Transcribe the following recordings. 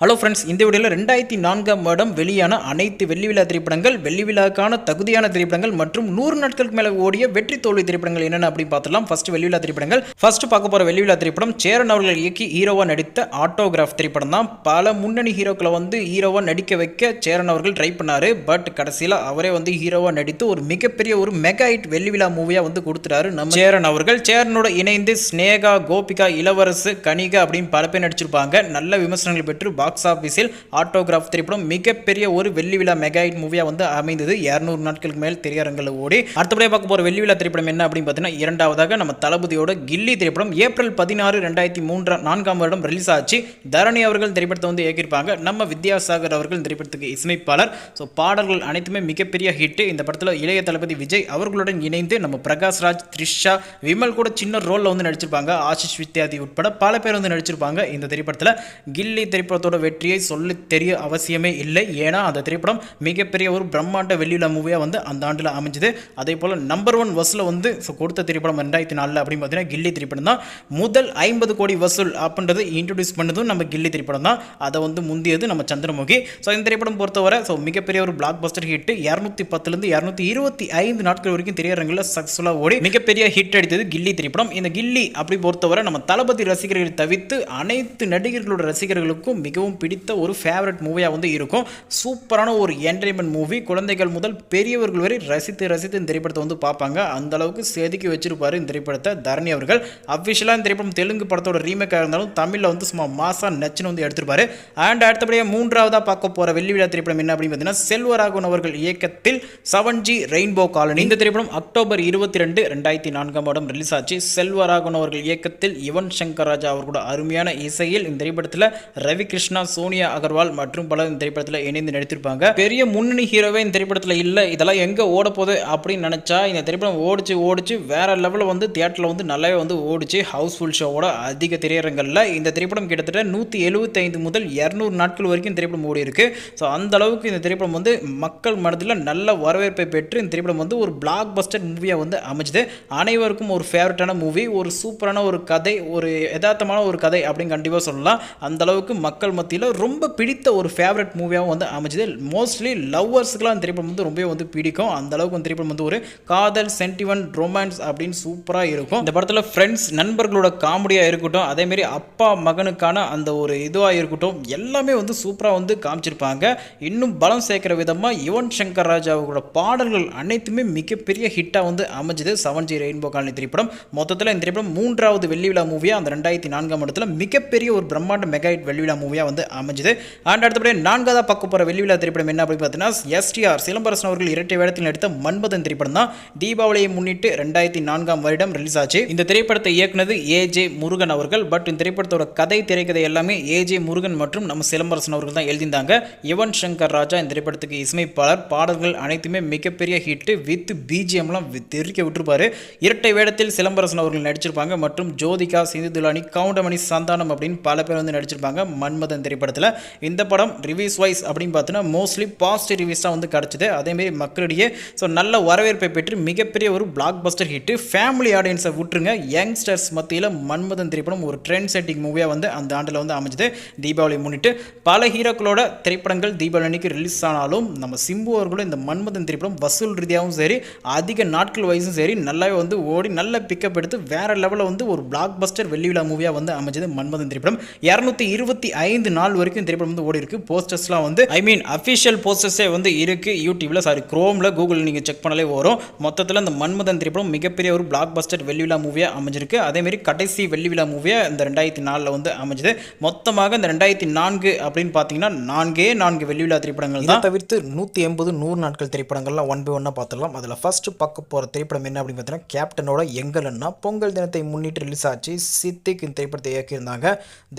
Hello friends இந்த வீடியோவில் ரெண்டாயிரத்தி நான்காம் வருடம் வெளியான அனைத்து வெள்ளி விழா திரைப்படங்கள் வெள்ளி விழாக்கான தகுதியான திரைப்படங்கள் மற்றும் நூறு நாட்களுக்கு மேலே ஓடிய வெற்றி தோல்வி திரைப்படங்கள் என்னென்ன அப்படின்னு பார்த்துலாம் ஃபர்ஸ்ட் வெள்ளி விழா திரைப்படங்கள். ஃபர்ஸ்ட் பார்க்க போகிற வெள்ளி விழா திரைப்படம் சேரன் அவர்கள் இயக்கி ஹீரோவாக நடித்த ஆட்டோகிராஃப் திரைப்படம் தான். பல முன்னணி ஹீரோக்களை வந்து ஹீரோவாக நடிக்க வைக்க சேரன் அவர்கள் ட்ரை பண்ணாரு. பட் கடைசியில் அவரே வந்து ஹீரோவாக நடித்து ஒரு மிகப்பெரிய ஒரு மெகா ஹிட் வெள்ளி விழா மூவியாக வந்து கொடுத்துட்டாரு நம்ம சேரன் அவர்கள். சேரனோட இணைந்து ஸ்னேகா கோபிகா இளவரசு கனிகா அப்படின்னு பல பேர் நடிச்சிருப்பாங்க. நல்ல விமர்சனங்கள் பெற்று பாக்ஸ் ஆஃபீஸில் ஆட்டோகிராஃப் திரைப்படம் மிகப்பெரிய ஒரு வெள்ளி விழா மெகா ஹிட் மூவியாக வந்து அமைந்தது. இரநூறு நாட்களுக்கு மேல் திரையரங்கில் ஓடி. அடுத்தபடியாக பார்க்க போகிற வெள்ளி விழா திரைப்படம் என்ன அப்படின்னு பார்த்தீங்கன்னா இரண்டாவதாக நம்ம தளபதியோட கில்லி திரைப்படம் ஏப்ரல் பதினாறு ரெண்டாயிரத்தி மூன்றாம் நான்காம் வருடம் ரிலீஸ் ஆச்சு. தரணி அவர்கள் திரைப்படத்தை வந்து இயக்கியிருப்பாங்க. நம்ம வித்யாசாகர் அவர்கள் திரைப்படத்துக்கு இசையமைப்பாளர். ஸோ பாடல்கள் அனைத்துமே மிகப்பெரிய ஹிட் இந்த படத்தில் இளைய தளபதி விஜய் அவர்களுடன் இணைந்து நம்ம பிரகாஷ் ராஜ் த்ரிஷா விமல் கூட சின்ன ரோலில் வந்து நடிச்சிருப்பாங்க. ஆஷிஷ் வித்யாதி உட்பட பல பேர் வந்து நடிச்சிருப்பாங்க இந்த திரைப்படத்தில். கில்லி திரைப்படத்தோட வெற்றியை சொல்லி தெரிய அவசியமே இல்லை. ஏன்னா அந்த திரைப்படம் மிகப்பெரிய ஒரு பிரம்மாண்ட வெளியில மூவியாக வந்து அந்த ஆண்டில் அமைஞ்சது. அதே போல் நம்பர் ஒன் வசூலில் வந்து கொடுத்த திரைப்படம் ரெண்டாயிரத்தி நாலில் அப்படின்னு பார்த்தீங்கன்னா கில்லி திரைப்படம் தான். முதல் ஐம்பது கோடி வசூல் அப்படின்றது இன்ட்ரடியூஸ் பண்ணதும் நம்ம கில்லி திரைப்படம் தான். அதை வந்து முந்தியது நம்ம சந்திரமுகி. ஸோ இந்த திரைப்படம் பொறுத்தவரை ஸோ மிகப்பெரிய ஒரு பிளாக் பஸ்டர் ஹிட் இரநூத்தி பத்துலேருந்து இரநூத்தி இருபத்தி ஐந்து நாட்கள் வரைக்கும் திரையரங்கில் சக்ஸஸ்ஃபுல்லாக ஓடி மிகப்பெரிய ஹிட் அடித்தது கில்லி திரைப்படம். இந்த கில்லி அப்படி பொறுத்தவரை நம்ம தளபதி ரசிகர்களை தவிர்த்து அனைத்து நடிகர்களோட ரசிகர்களுக்கும் மிகவும் மிகவும் பிடித்த ஒரு ஃபேவரட் மூவியாக வந்து இருக்கும். சூப்பரான ஒரு என்டர்டைன்மெண்ட் மூவி குழந்தைகள் முதல் பெரியவர்கள் வரை ரசித்து ரசித்து இந்த திரைப்படத்தை வந்து பார்ப்பாங்க. அந்த அளவுக்கு செதுக்கி வச்சிருப்பார் இந்த திரைப்படத்தை தரணி அவர்கள். அஃபிஷியலாக இந்த திரைப்படம் தெலுங்கு படத்தோட ரீமேக்காக இருந்தாலும் தமிழில் வந்து சும்மா மாசா நச்சுன்னு வந்து எடுத்திருப்பாரு. அண்ட் அடுத்தபடியாக மூன்றாவதாக பார்க்க போகிற வெள்ளி விழா திரைப்படம் என்ன அப்படின்னு பார்த்தீங்கன்னா செல்வராகவன் அவர்கள் இயக்கத்தில் செவன் ஜி ரெயின்போ காலனி இந்த திரைப்படம் அக்டோபர் இருபத்தி ரெண்டு ரெண்டாயிரத்தி நான்காம் வருடம் ரிலீஸ் ஆச்சு. செல்வராகவன் அவர்கள் இயக்கத்தில் யுவன் சங்கர் ராஜா அவர்களோட அருமையான இசையில் இந்த திரைப்படத்தில் ரவி கிருஷ்ணா சோனியா அகர்வால் மற்றும் பலர் இந்த திரைப்படத்தில் இணைந்து நடித்திருப்பாங்க. பெரிய முன்னணி ஹீரோவே இந்த திரைப்படத்தில் இல்லை. இதெல்லாம் எங்கே ஓட போகுது அப்படின்னு நினச்சா இந்த திரைப்படம் ஓடிச்சு ஓடிச்சு வேற லெவலில் வந்து தியேட்டரில் வந்து நல்லாவே வந்து ஓடிச்சு ஹவுஸ்ஃபுல் ஷோவோட அதிக திரையரங்களில். இந்த திரைப்படம் கிட்டத்தட்ட நூற்றி எழுபத்தைந்து முதல் இரநூறு நாட்கள் வரைக்கும் இந்த திரைப்படம் ஓடி இருக்கு. ஸோ அந்த அளவுக்கு இந்த திரைப்படம் வந்து மக்கள் மனதில் நல்ல வரவேற்பை பெற்று இந்த திரைப்படம் வந்து ஒரு பிளாக் பஸ்டர் மூவியாக வந்து அமைஞ்சது. அனைவருக்கும் ஒரு ஃபேவரட்டான மூவி ஒரு சூப்பரான ஒரு கதை ஒரு யதார்த்தமான ஒரு கதை அப்படின்னு கண்டிப்பாக சொல்லலாம். அந்த அளவுக்கு மக்கள் மத்தியில் ரொம்ப பிடித்த ஒரு ஃபேவரட் மூவியாகவும் வந்து அமைஞ்சது. மோஸ்ட்லி லவ்வர்ஸுக்கெலாம் அந்த திரைப்படம் வந்து ரொம்பவே வந்து பிடிக்கும். அந்த அளவுக்கு அந்த திரைப்படம் வந்து ஒரு காதல் சென்டிமெண்ட் ரொமான்ஸ் அப்படின்னு சூப்பராக இருக்கும். இந்த படத்தில் ஃப்ரெண்ட்ஸ் நண்பர்களோட காமெடியாக இருக்கட்டும் அதேமாரி அப்பா மகனுக்கான அந்த ஒரு இதுவாக இருக்கட்டும் எல்லாமே வந்து சூப்பராக வந்து காமிச்சிருப்பாங்க. இன்னும் பலம் சேர்க்கிற விதமாக யுவன் சங்கர் ராஜாவோட பாடல்கள் அனைத்துமே மிகப்பெரிய ஹிட்டாக வந்து அமைஞ்சது. செவன் ஜி ரெயின்போ காலனி திரைப்படம். மொத்தத்தில் இந்த திரைப்படம் மூன்றாவது வெள்ளி விழா மூவியாக அந்த ரெண்டாயிரத்தி நான்காம் இடத்துல மிகப்பெரிய ஒரு பிரம்மாண்ட மெகா ஹிட் வெள்ளி விழா மூவியாக வந்து அமைஞ்சது. அண்ட் அடுத்தபடி நான்காவதாக பார்க்க போகிற வெள்ளி விழா திரைப்படம் என்ன அப்படின்னு பார்த்தீங்கன்னா எஸ்டிஆர் சிலம்பரசன் அவர்கள் இரட்டை வேடத்தில் நடித்த மன்மதன் திரைப்படம் தான். தீபாவளியை முன்னிட்டு ரெண்டாயிரத்தி நான்காம் வருடம் ரிலீஸ் ஆச்சு. இந்த திரைப்படத்தை இயக்குனது ஏஜே முருகன் அவர்கள். பட் இந்த திரைப்படத்தோட கதை திரைக்கதை எல்லாமே ஏஜே முருகன் மற்றும் நம்ம சிலம்பரசன் அவர்கள் தான் எழுதியிருந்தாங்க. யுவன் சங்கர் ராஜா இந்த திரைப்படத்துக்கு இசையமைப்பாளர். பாடல்கள் அனைத்துமே மிகப்பெரிய ஹிட் வித் பிஜிஎம்லாம் தெரிவிக்க விட்டுருப்பாரு. இரட்டை வேடத்தில் சிலம்பரசன் அவர்கள் நடிச்சிருப்பாங்க. மற்றும் ஜோதிகா சிந்து துலானி கவுண்டமணி சந்தானம் அப்படின்னு பல பேர் வந்து நடிச்சிருப்பாங்க. மன்மதன் திரைப்படத்தில். இந்த படம் ரிவ்யூஸ் வைஸ் அப்படின்னு பார்த்தீங்கன்னா மோஸ்ட்லி பாசிட்டிவ் ரிவ்யூஸ் தான் வந்து கிடச்சிது. அதேமாரி மக்களிடையே ஸோ நல்ல வரவேற்பை பெற்று மிகப்பெரிய ஒரு பிளாக் பஸ்டர் ஹிட் ஃபேமிலி ஆடியன்ஸை விட்டுருங்க. யங்ஸ்டர்ஸ் மத்தியில் மன்மதன் திரைப்படம் ஒரு ட்ரெண்ட் செட்டிங் மூவியாக வந்து அந்த ஆண்டில் வந்து அமைஞ்சது. தீபாவளி முன்னிட்டு பல ஹீரோக்களோட திரைப்படங்கள் தீபாவளி அன்னைக்கு ரிலீஸ் ஆனாலும் நம்ம சிம்பு அவர்களும் இந்த மன்மதன் திரைப்படம் வசூல் ரீதியாகவும் சரி அதிக நாட்கள் வயசும் சரி நல்லாவே வந்து ஓடி நல்ல பிக்கப் எடுத்து வேற லெவலில் வந்து ஒரு பிளாக் பஸ்டர் வெள்ளி விழா மூவியாக வந்து அமைஞ்சது மன்மதன் திரைப்படம். இரநூத்தி இருபத்தி ஐந்து நாள் வரைக்கும் திரைப்படம் வந்து ஓடி இருக்கு. போஸ்டர்ஸ்லாம் வந்து ஐ மீன் அஃபிஷியல் போஸ்டர்ஸே வந்து இருக்கு யூடியூப்ல சாரி குரோமில் கூகுள் நீங்கள் செக் பண்ணாலே வரும். மொத்தத்தில் இந்த மன்மதன் திரைப்படம் மிகப்பெரிய ஒரு பிளாக் பஸ்டர் வெள்ளி விழா மூவியாக அமைஞ்சிருக்கு. அதேமாரி கடைசி வெள்ளி விழா மூவியாக இந்த ரெண்டாயிரத்தி நாலில் வந்து அமைஞ்சது. மொத்தமாக இந்த ரெண்டாயிரத்தி நான்கு அப்படின்னு பார்த்தீங்கன்னா நான்கே நான்கு வெள்ளி விழா திரைப்படங்கள் தான். தவிர்த்து நூற்றி எண்பது நூறு நாட்கள் திரைப்படங்கள்லாம் ஒன் பை ஒன்னாக பார்த்துடலாம் அதில் ஃபர்ஸ்ட் பார்க்க போகிற திரைப்படம் என்ன அப்படின்னு பார்த்தீங்கன்னா கேப்டனோட எங்கள் அண்ணா பொங்கல் தினத்தை முன்னிட்டு ரிலீஸ் ஆச்சு. சித்திக் திரைப்படத்தை இயக்கியிருந்தாங்க.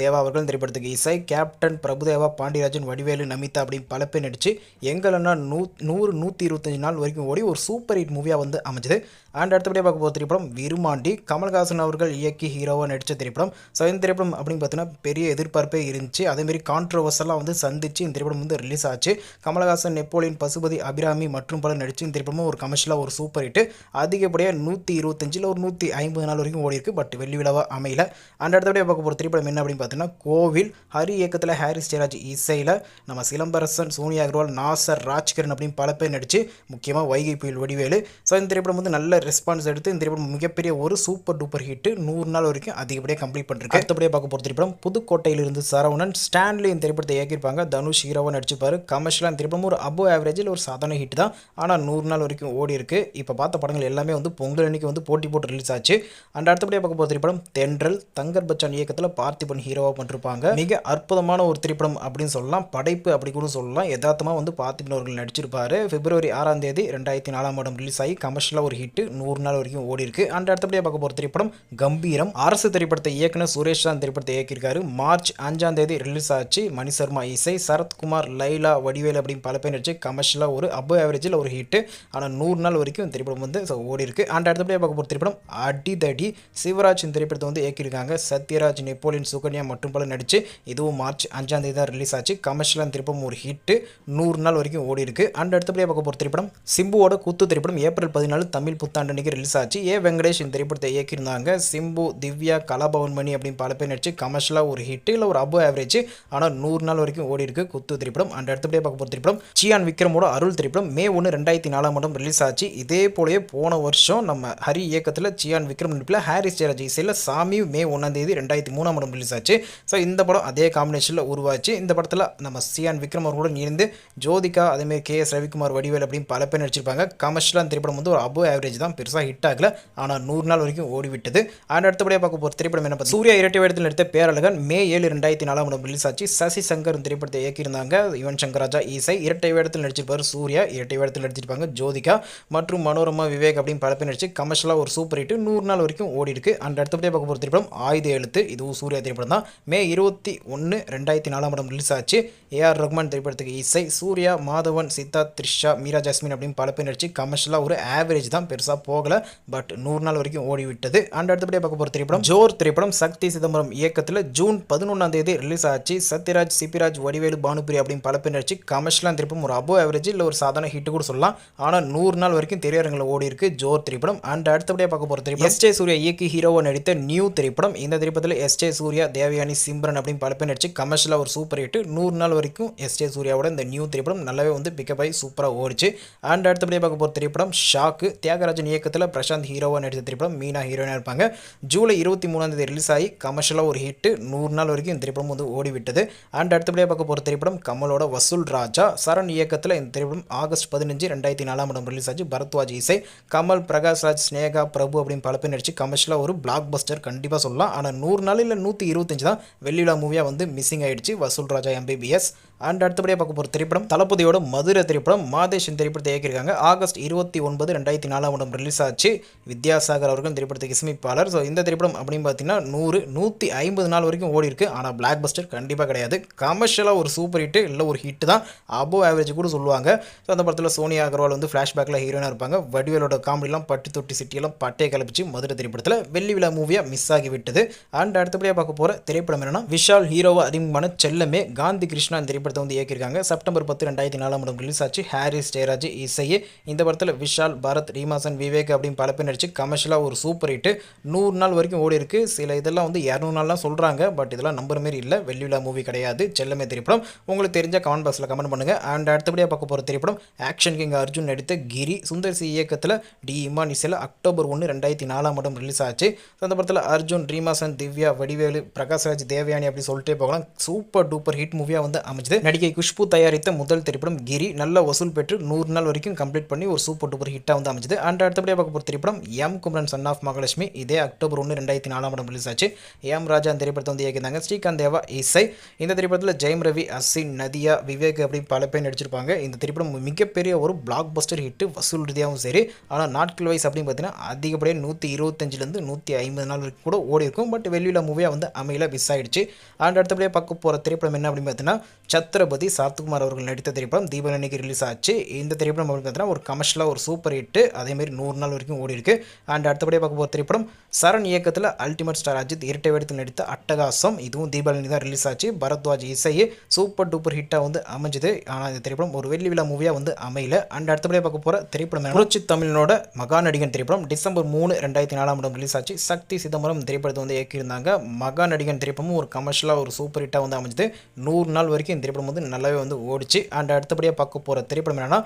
தேவா அவர்கள் திரைப்படத்துக்கு இசை கேப்டன் பிரபுதேவா பாண்டியராஜன் வடிவேலு நமிதா அப்படின்னு பல பேர் நடிச்சு எங்கள் நூ நூறு நூற்றி இருபத்தஞ்சு நாள் வரைக்கும் ஓடி ஒரு சூப்பர் ஹிட் மூவியாக வந்து அமைஞ்சது. அண்ட் அடுத்தபடியாக பார்க்க போகிற திரைப்படம் விருமாண்டி கமல்ஹாசன் அவர்கள் இயக்கி ஹீரோவாக நடித்த திரைப்படம். ஸோ இந்த திரைப்படம் அப்படின்னு பார்த்தீங்கன்னா பெரிய எதிர்பார்ப்பே இருந்துச்சு. அதேமாரி கான்ட்ரவர்ஸெல்லாம் வந்து சந்தித்து இந்த திரைப்படம் வந்து ரிலீஸ் ஆச்சு. கமல்ஹாசன் நெப்போலியன் பசுபதி அபிராமி மற்றும் பல நடித்து இந்த திரைப்படமும் ஒரு கமர்ஷியலாக ஒரு சூப்பர் ஹிட் அதிகப்படியாக நூற்றி இருபத்தஞ்சில் ஒரு நூற்றி ஐம்பது நாள் வரைக்கும் ஓடி இருக்குது பட் வெள்ளி விழாவாக அமையல. அண்ட் அடுத்தபடியாக பார்க்க போகிற திரைப்படம் என்ன அப்படின்னு பார்த்தீங்கன்னா கோவில். ஹரி இயக்கத்தில் ஹாரிஸ் ஜெயராஜ் இசையில் நம்ம சிலம்பரசன் சோனியா அகர்வால் நாசர் ராஜ்கிரண் அப்படின்னு பல பேர் நடித்து முக்கியமாக வைகை புயல் வடிவேலு. ஸோ இந்த திரைப்படம் வந்து நல்ல ரெஸ்பான்ஸ் எடுத்து இந்த திரைப்படம் மிகப்பெரிய ஒரு சூப்பர் டூப்பர் ஹிட் நூறு நாள் வரைக்கும் அதிகப்படியாக கம்ப்ளீட் பண்ணிருக்கு. அடுத்தபடியாக பார்க்க போகிற திரைப்படம் புதுக்கோட்டையிலிருந்து சரவணன் ஸ்டான்லி இந்த திரைப்படத்தை இயக்கியிருப்பாங்க. தனுஷ் ஹீரோவாக நடிச்சுப்பார். கமர்ஷியலாக இந்த திரைப்படம் ஒரு அபோ ஆவரேஜில் ஒரு சாதாரண ஹிட் தான். ஆனால் நூறு நாள் வரைக்கும் ஓடி இருக்கு. இப்போ பார்த்த படங்கள் எல்லாமே வந்து பொங்கல் அன்னைக்கு வந்து போட்டி போட்டு ரிலீஸ் ஆச்சு. அண்ட் அடுத்தபடியாக பார்க்க போகிற திரைப்படம் தென்றல் தங்கர் பச்சான் இயக்கத்தில் பார்த்திபன் ஹீரோவாக பண்ணிருப்பாங்க. மிக அற்புத அற்புதமான ஒரு திரைப்படம் அப்படின்னு சொல்லலாம். படைப்பு அப்படி கூட சொல்லலாம். யதார்த்தமாக வந்து பார்த்திபன் அவர்கள் பிப்ரவரி ஆறாம் தேதி ரெண்டாயிரத்தி நாலாம் ஆடம் ரிலீஸ் ஆகி கமர்ஷியலாக ஒரு ஹிட்டு நூறு நாள் வரைக்கும் ஓடி இருக்கு. அண்ட் அடுத்தபடியாக பார்க்க போகிற திரைப்படம் கம்பீரம். அரசு திரைப்படத்தை இயக்குனர் சுரேஷ் தான் திரைப்படத்தை இயக்கியிருக்காரு. மார்ச் அஞ்சாம் தேதி ரிலீஸ் ஆச்சு. மணி சர்மா இசை சரத்குமார் லைலா வடிவேல் அப்படின்னு பல பேர் நடிச்சு கமர்ஷியலாக ஒரு அபோ ஆவரேஜில் ஒரு ஹிட்டு ஆனால் நூறு நாள் வரைக்கும் இந்த திரைப்படம் வந்து ஓடி இருக்கு. அண்ட் அடுத்தபடியாக பார்க்க போகிற திரைப்படம் அடிதடி. சிவராஜ் இந்த திரைப்படத்தை வந்து இயக்கியிருக்காங்க. சத்யராஜ் நெப்போலியன் சுகன்யா மற்றும் பல நடிச்சு இதுவும் மார்ச் அஞ்சாம் தேதி தான் ரிலீஸ் ஆச்சு. கமர்ஷியலாக திரைப்படம் ஒரு ஹிட்டு நூறு நாள் வரைக்கும் ஓடி இருக்கு. அண்ட் அடுத்தபடியாக பார்க்க போகிற திரைப்படம் சிம்புவோட குத்து திரைப்படம் ஏப்ரல் பதினாலு தமிழ் புத்தாண்டு அன்றைக்கி ரிலீஸ் ஆச்சு. ஏ வெங்கடேஷ் இந்த திரைப்படத்தை இயக்கியிருந்தாங்க. சிம்பு திவ்யா கலாபவன் மணி அப்படின்னு பல பேர் நடிச்சு கமர்ஷியலாக ஒரு ஹிட்டு இல்லை ஒரு அபோ ஆவரேஜ் ஆனால் நூறு நாள் வரைக்கும் ஓடி இருக்கு குத்து திரைப்படம். அண்ட் அடுத்தபடியாக பார்க்க போகிற திரைப்படம் சியான் விக்ரமோட அருள் திரைப்படம் மே ஒன்று ரெண்டாயிரத்தி நாலாம் ஆண்டு ரிலீஸ் ஆச்சு. இதே போலவே போன வருஷம் நம்ம ஹரி இயக்கத்தில் சியான் விக்ரம் நடிப்பில் ஹாரிஸ் ஜெயராஜ் இசையில் சாமி மே ஒன்றாம் தேதி ரெண்டாயிரத்தி மூணாம் மட்டும் ரிலீஸ் ஆச்சு. ஸோ இந்த படம் அதே காம்பினேஷனில் உருவாச்சு. இந்த படத்தில் நம்ம சியான் விக்ரம் அவர்களுடன் இருந்து ஜோதிகா அதேமாரி கே எஸ் ரவிக்குமார் வடிவேல் அப்படின்னு பல பேர் நடிச்சிருப்பாங்க. கமர்ஷியலாக அந்த திரைப்படம் வந்து ஒரு அபோ ஆவரேஜ் தான். பெருசாக ஹிட் ஆகல. ஆனால் நூறு நாள் வரைக்கும் ஓடிவிட்டது. அண்ட் அடுத்தபடியாக பார்க்க போகிற திரைப்படம் என்ன சூர்யா இரட்டை வேடத்தில் நடித்த பேரழகன் மே ஏழு ரெண்டாயிரத்தி நாலாம் ஆண்டு ரிலீஸ் ஆச்சு. சசி சங்கர் இந்த திரைப்படத்தை இயக்கியிருந்தாங்க. யுவன் சங்கர் ராஜா இசை. இரட்டை வேடத்தில் நடிச்சிருப்பார் சூர்யா. இரட்டை வேடத்தில் நடிச்சிருப்பாங்க ஜோதிகா. மற்றும் மனோரமா விவேக் அப்படின்னு பல பேர் நடிச்சு கமர்ஷியலாக ஒரு சூப்பர் ஹிட் நூறு நாள் வரைக்கும் ஓடி இருக்கு அண்ட் அடுத்தபடியாக பார்க்க போகிற திரைப்படம் ஆயுத எழுத்து. இதுவும் சூர்யா திரைப்படம் தான் மே இருபத்தி ஒன்று ரெண்டாயிரத்தி நாலாம் படம் ரிலீஸ் ஆச்சு ஏஆர் ரஹ்மான் திரைப்படத்துக்கு இசை சூர்யா மாதவன் சித்தா த்ரிஷா மீரா ஜாஸ்மின் அப்படின்னு பல பேர் நடிச்சு கமர்ஷியலாக ஒரு ஆவரேஜ் தான். பெருசாக போகலை. பட் நூறு நாள் வரைக்கும் ஓடி விட்டது அண்ட் அடுத்தபடியாக பார்க்க போகிற திரைப்படம் ஜோர் திரைப்படம் சக்தி சிதம்பரம் இயக்கத்தில் ஜூன் பதினொன்றாம் தேதி ரிலீஸ் ஆச்சு சத்யராஜ் சிபிராஜ் வடிவேலு பானுபிரி அப்படின்னு பல பேர் நடிச்சு கமர்ஷியலாக திரைப்படம் ஒரு அபோ ஆவரேஜ் இல்லை ஒரு சாதாரண ஹிட் கூட சொல்லலாம். ஆனால் நூறு நாள் வரைக்கும் திரையரங்கில் ஓடி இருக்கு ஜோர் திரைப்படம். அண்ட் அடுத்தபடியாக பார்க்க போகிற திரைப்படம் எஸ் ஜே சூர்யா இயக்கி ஹீரோவை நடித்த நியூ திரைப்படம். இந்த திரைப்படத்தில் எஸ் ஜே சூர்யா தேவயானி சிம்ரன் அப்படின்னு பல பேர் நடிச்சு கமர்ஷியலாக ஒரு சூப்பர் ஹிட் நூறு நாள் வரைக்கும் எஸ் ஜே சூர்யாவோட இந்த நியூ திரைப்படம் நல்லாவே வந்து பிக்கப் ஆகி சூப்பராக ஓடிச்சு. அண்ட் அடுத்தபடியாக பார்க்க போகிற திரைப்படம் ஷாக்கு தியாகராஜன் இயக்கத்தில் பிரசாந்த் ஹீரோவாக நடித்த திரைப்படம் மீனா ஹீரோயினாக இருப்பாங்க. ஜூலை இருபத்தி மூணாம் தேதி ரிலீஸ் ஆகி கமர்ஷியலாக ஒரு ஹிட்டு நூறு நாள் வரைக்கும் இந்த திரைப்படம் வந்து ஓடி விட்டது அண்ட் அடுத்தபடியாக பார்க்க போகிற திரைப்படம் கமலோட வசூல் ராஜா. சரண் இயக்கத்தில் இந்த திரைப்படம் ஆகஸ்ட் பதினஞ்சு ரெண்டாயிரத்தி நாலாம் ஆண்டு ரிலீஸ் ஆச்சு. பரத்வாஜ் இசை கமல் பிரகாஷ் ராஜ் ஸ்னேகா பிரபு அப்படின்னு பல பேர் நடிச்சு கமர்ஷியலாக ஒரு பிளாக் பஸ்டர் கண்டிப்பாக சொல்லலாம். ஆனால் நூறு நாள் இல்லை நூற்றி இருபத்தஞ்சு தான் வெள்ளிவிழா மூவியாக வந்து மிஸ்ஸிங் ஆயிடுச்சு. வசூல் ராஜா எம்பிபிஎஸ் அண்ட் அடுத்தபடியாக பார்க்க போகிற திரைப்படம் தளபதியோட மதுரை திரைப்படம் மாதேஷ் இந்த திரைப்படத்தை இயக்கியிருக்காங்க. ஆகஸ்ட் இருபத்தி ஒன்பது ரெண்டாயிரத்தி நாலாம் ஆண்டு ரிலீஸ் ஆச்சு. வித்யாசாகர் அவர்கள் திரைப்படத்துக்கு இசையமைப்பாளர். ஸோ இந்த திரைப்படம் அப்படின்னு பார்த்தீங்கன்னா நூறு நூற்றி ஐம்பது நாள் வரைக்கும் ஓடி இருக்கு. ஆனால் பிளாக் பஸ்டர் கண்டிப்பாக கிடையாது கமர்ஷியலாக ஒரு சூப்பர் ஹிட் இல்லை ஒரு ஹிட் தான். அபோவ் ஆவரேஜ் கூட சொல்லுவாங்க. ஸோ அந்த படத்தில் சோனியா அகர்வால் வந்து ஃப்ளாஷ்பேக்கில் ஹீரோயினாக இருப்பாங்க. வடிவேலோட காமெடிலாம் பட்டு தொட்டி சிட்டியெல்லாம் பட்டையை கலப்பிச்சு மதுரை திரைப்படத்தில் வெள்ளி விழா மூவியாக மிஸ் ஆகி விட்டது. அண்ட் அடுத்தபடியாக பார்க்க போகிற திரைப்படம் என்னன்னா விஷால் ஹீரோவா அறிமுகமான செல்லமே காந்தி கிருஷ்ணா இந்த திரைப்படத்தை வந்து இயக்கியிருக்காங்க. செப்டம்பர் பத்து ரெண்டாயிரத்தி நாலாம் ஆண்டு ரிலீஸ் ஆச்சு. ஹாரிஸ் ஜெயராஜ் இசையே. இந்த படத்தில் விஷால் பாரத் ரீமாசன் விவேக் அப்படின்னு பல பேர் நடிச்சு கமர்ஷியலாக ஒரு சூப்பர் ஹிட் நூறு நாள் வரைக்கும் ஓடி இருக்கு. சில இதெல்லாம் வந்து இரநூறு நாள்லாம் சொல்கிறாங்க பட் இதெல்லாம் நம்புற மாரி இல்லை. வெள்ளி மூவி கிடையாது. செல்லமே திரைப்படம். உங்களுக்கு தெரிஞ்ச கமெண்ட் பாக்ஸில் கமெண்ட் பண்ணுங்கள் அண்ட் அடுத்தபடியாக பார்க்க போகிற திரைப்படம் ஆக்ஷன் கிங் அர்ஜுன் நடித்த கிரி. சுந்தர் சி இயக்கத்தில் டி இமான் இசையில் அக்டோபர் ஒன்று ரெண்டாயிரத்தி நாலாம் ஆண்டு ரிலீஸ் ஆச்சு. அந்த படத்தில் அர்ஜுன் ரீமாசன் திவ்யா வடிவேலு பிரகாஷ்ராஜ் தேவயானி அப்படி சொல்லிட்டே போகலாம். சூப்பர் டூப்பர் ஹிட் மூவியாக வந்து அமைச்சது நடிகை குஷ்பு தயாரித்த முதல் திரைப்படம் கிரி. நல்ல வசூல் பெற்று நூறு நாள் வரைக்கும் கம்ப்ளீட் பண்ணி ஒரு சூப்பர் டூப்பர் ஹிட்டாக வந்து அமைச்சது அண்ட் அடுத்தபடியாக பார்க்க போகிற திரைப்படம் M. Kumaran son of Mahalakshmi இதே அக்டோபர் ஒன்று ரெண்டாயிரத்தி நாலாம் படம் ரிலீஸ் ஆச்சு. எம். ராஜா அந்த திரைப்படத்தை வந்து இயக்கியிருந்தாங்க. ஸ்ரீகாந்த் தேவா இசை. இந்த திரைப்படத்தில் ஜெயம் ரவி அசின் நதியா விவேக் அப்படி பல பேர் நடிச்சிருப்பாங்க. இந்த திரைப்படம் மிகப்பெரிய ஒரு பிளாக் பஸ்டர் ஹிட் வசூல் ரீதியாகவும் சரி. ஆனால் நாட்கள் வைஸ் அப்படின்னு பார்த்தீங்கன்னா அதிகப்படியாக நூற்றி இருபத்தஞ்சிலேருந்து நூற்றி ஐம்பது நாள் கூட ஓடி இருக்கும். பட் வெளியில் மூவியாக வந்து அமையல மிஸ் ஆகிடுச்சு அண்ட் அடுத்தபடியாக பார்க்க போகிற திரைப்படம் என்ன அப்படின்னு பார்த்தீங்கன்னா சத்ரபதி சாத்குமார் அவர்கள் நடித்த திரைப்படம் தீபாவளி அன்னைக்கு ரிலீஸ் ஆச்சு. இந்த திரைப்படம் அப்படின்னு பார்த்தீங்கன்னா ஒரு கமர்ஷியலாக ஒரு சூப்பர் ஹிட்டு அதேமாரி நூறு நாள் வரைக்கும் ஓடி இருக்கு. அண்ட் அடுத்தபடியாக பார்க்க போகிற திரைப்படம் சரண் இயக்கத்தில் அல்டிமேட் ஸ்டார் அஜித் இரட்டை வேடத்தில் நடித்த அட்டகாசம். இதுவும் தீபாவளி தான் ரிலீஸ் ஆச்சு. பரத்வாஜ் இசையே சூப்பர் டூப்பர் ஹிட்டாக வந்து அமைஞ்சது. ஆனால் இந்த திரைப்படம் ஒரு வெள்ளி விழா மூவியாக வந்து அமையல. அண்ட் அடுத்தபடியாக பார்க்க போகிற திரைப்படம் புரட்சி தமிழனோட மகா நடிகன் திரைப்படம் டிசம்பர் மூணு ரெண்டாயிரத்தி நாலாம் ஆண்டு ரிலீஸ் ஆச்சு. சக்தி சிதம்பரம் திரைப்படத்தை வந்து இயக்கியிருந்தாங்க. மகா நடிகன் திரைப்படமும் ஒரு கமர்ஷியலாக ஒரு சூப்பர் சூப்பர் ஹிட்டாக வந்து அமைஞ்சது. நூறு நாள் வரைக்கும் இந்த திரைப்படம் வந்து நல்லாவே வந்து ஓடிச்சு. அண்ட் அடுத்தபடியாக பார்க்க போகிற திரைப்படம் என்னென்னா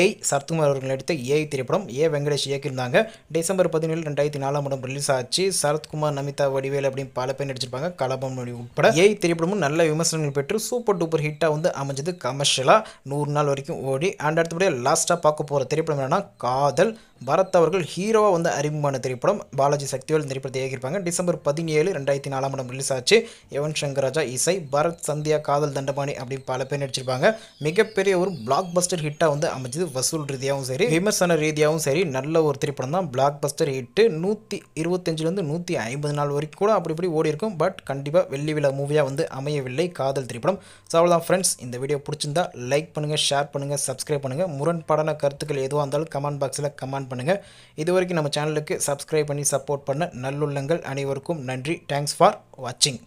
ஏய் சரத்குமார் அவர்கள் நடித்த ஏய் திரைப்படம். ஏ வெங்கடேஷ் இயக்கியிருந்தாங்க. டிசம்பர் பதினேழு ரெண்டாயிரத்தி நாலாம் ஆண்டு ரிலீஸ் ஆச்சு. சரத்குமார் நமிதா வடிவேல் அப்படின்னு பல பேர் நடிச்சிருப்பாங்க. கலபம் உட்பட ஏய் திரைப்படமும் நல்ல விமர்சனங்கள் பெற்று சூப்பர் டூப்பர் ஹிட்டாக வந்து அமைஞ்சது கமர்ஷியலாக நூறு நாள் வரைக்கும் ஓடி. அண்ட் அடுத்தபடியாக லாஸ்ட்டாக பார்க்க போகிற திரைப்படம் என்னென்னா காதல். பரத் அவர்கள் ஹீரோவாக வந்து அறிமுகமான திரைப்படம். பாலாஜி சக்திவேல் திரைப்படத்தை இயக்கியிருப்பாங்க. டிசம்பர் பதினேழு ரெண்டாயிரத்தி நாலாம் ஆண்டு ரிலீஸ் ஆச்சு. யுவன் சங்கர் ராஜா இசை பரத் சந்தியா காதல் தண்டபாணி அப்படின்னு பல பேர் நடிச்சிருப்பாங்க. மிகப்பெரிய ஒரு பிளாக் பஸ்டர் ஹிட்டாக வந்து அமைஞ்சது வசூல் ரீதியாகவும் சரி விமர்சன ரீதியாகவும் சரி. நல்ல ஒரு திரைப்படம் தான் பிளாக் பஸ்டர் ஹிட்டு நூற்றி இருபத்தஞ்சிலேருந்து நூற்றி ஐம்பது நாள் வரைக்கும் கூட அப்படி இப்படி ஓடி இருக்கும். பட் கண்டிப்பாக வெள்ளி விழா மூவியாக வந்து அமையவில்லை காதல் திரைப்படம். ஸோ அவ்வளோதான் ஃப்ரெண்ட்ஸ் இந்த வீடியோ பிடிச்சிருந்தா லைக் பண்ணுங்கள் ஷேர் பண்ணுங்கள் சப்ஸ்கிரைப் பண்ணுங்கள் முரண்பாடான கருத்துக்கள் எதுவாக இருந்தாலும் கமெண்ட் பாக்ஸில் கமெண்ட் பண்ணுங்கள் இது வரைக்கும் நம்ம சேனலுக்கு சப்ஸ்கிரைப் பண்ணி சப்போர்ட் பண்ண நல்லுள்ளங்கள் அனைவருக்கும் நன்றி. தேங்க்ஸ் ஃபார் வாட்சிங்